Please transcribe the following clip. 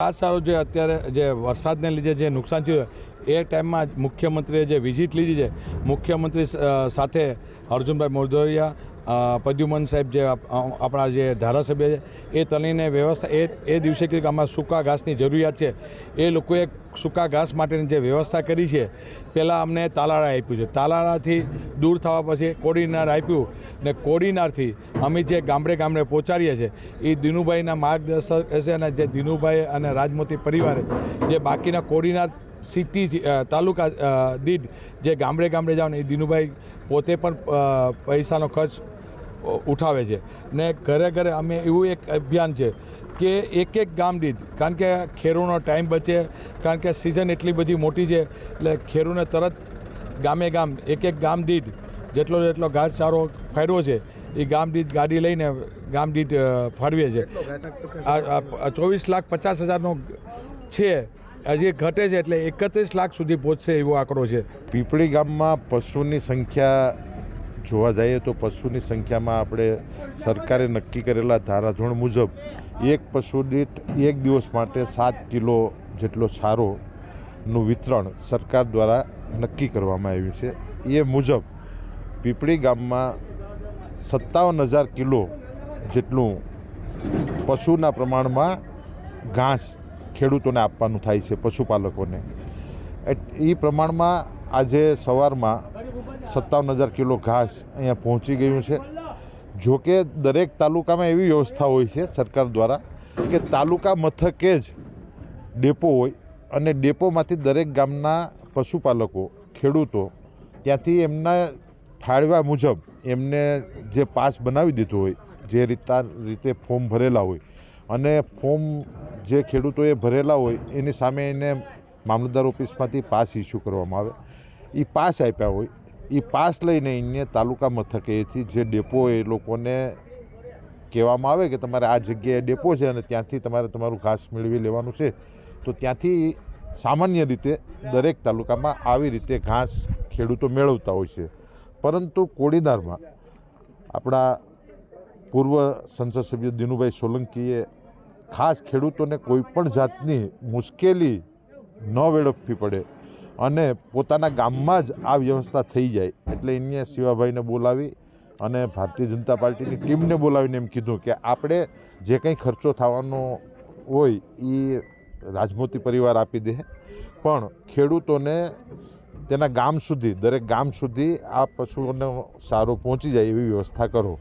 સારો જે અત્યારે જે વરસાદને લીધે જે નુકસાન થયું એ ટાઈમમાં મુખ્યમંત્રીએ જે વિઝિટ લીધી છે, મુખ્યમંત્રી સાથે અર્જુનભાઈ મોરદોરિયા અ, પ્રદ્યુમન સાહેબ જે આપણા જે ધારાસભ્ય છે એ તલીને વ્યવસ્થા એ એ દિવસે કે આમાં સૂકા ઘાસની જરૂરિયાત છે. એ લોકોએ સૂકા ઘાસ માટેની જે વ્યવસ્થા કરી છે પહેલાં અમને તાલાળા આપ્યું છે. તાલાળાથી દૂર થવા પછી કોડીનાર આપ્યું ને કોડીનારથી અમે જે ગામડે ગામડે પહોંચાડીએ છીએ એ દિનુભાઈના માર્ગદર્શક હશે અને જે દિનુભાઈ અને રાજમોતી પરિવારે જે બાકીના કોડીનાર સિટી તાલુકા દીઠ જે ગામડે ગામડે જાઓ ને એ દિનુભાઈ પોતે પણ પૈસાનો ખર્ચ ઉઠાવે છે. ને ઘરે ઘરે અમે એવું એક અભિયાન છે કે એક એક ગામ દીઠ, કારણ કે ખેડૂનો ટાઈમ બચે, કારણ કે સિઝન એટલી બધી મોટી છે, એટલે ખેડૂને તરત ગામે ગામ, એક એક ગામ દીઠ જેટલો જેટલો ઘાસચારો ફાડવો છે, એ ગામ દીઠ ગાડી લઈને ગામ દીઠ ફાળવે છે. આ ચોવીસ લાખ પચાસ હજારનો છે હજી ઘટે છે એટલે એકત્રીસ લાખ સુધી પહોંચશે એવો આંકડો છે. પીપળી ગામમાં પશુની સંખ્યા જોવા જઈએ તો પશુની સંખ્યામાં આપણે સરકારે નક્કી કરેલા ધારાધોરણ મુજબ એક પશુ દીઠ એક દિવસ માટે સાત કિલો જેટલો સારોનું વિતરણ સરકાર દ્વારા નક્કી કરવામાં આવ્યું છે. એ મુજબ પીપળી ગામમાં સત્તાવન હજાર કિલો જેટલું પશુના પ્રમાણમાં ઘાસ ખેડૂતોને આપવાનું થાય છે, પશુપાલકોને. એ પ્રમાણમાં આજે સવારમાં સત્તાવન હજાર કિલો ઘાસ અહીંયા પહોંચી ગયું છે. જો કે દરેક તાલુકામાં એવી વ્યવસ્થા હોય છે સરકાર દ્વારા કે તાલુકા મથકે જ ડેપો હોય અને ડેપોમાંથી દરેક ગામના પશુપાલકો, ખેડૂતો ત્યાંથી એમના ફાળવા મુજબ એમને જે પાસ બનાવી દીધો હોય, જે રીતના રીતે ફોર્મ ભરેલા હોય અને ફોર્મ જે ખેડૂતોએ ભરેલા હોય એની સામે એને મામલતદાર ઓફિસમાંથી પાસ ઇસ્યુ કરવામાં આવે. એ પાસ આપ્યા હોય એ પાસ લઈને એને તાલુકા મથકેથી જે ડેપો એ લોકોને કહેવામાં આવે કે તમારે આ જગ્યાએ ડેપો છે અને ત્યાંથી તમારે તમારું ઘાસ મેળવી લેવાનું છે. તો ત્યાંથી સામાન્ય રીતે દરેક તાલુકામાં આવી રીતે ઘાસ ખેડૂતો મેળવતા હોય છે. પરંતુ કોડીનારમાં આપણા પૂર્વ સંસદ સભ્ય દિનુભાઈ સોલંકીએ ખાસ ખેડૂતોને કોઈ પણ જાતની મુશ્કેલી ન વેડફવી પડે અને પોતાના ગામમાં જ આ વ્યવસ્થા થઈ જાય. એટલે એને શિવાભાઈને બોલાવી અને ભારતીય જનતા પાર્ટીની ટીમને બોલાવીને એમ કીધું કે આપણે જે કંઈ ખર્ચો થવાનો હોય એ રાજમોતી પરિવાર આપી દે. પણ ખેડૂતોને તેના ગામ સુધી, દરેક ગામ સુધી આ પશુઓનો સારો પહોંચી જાય એવી વ્યવસ્થા કરો.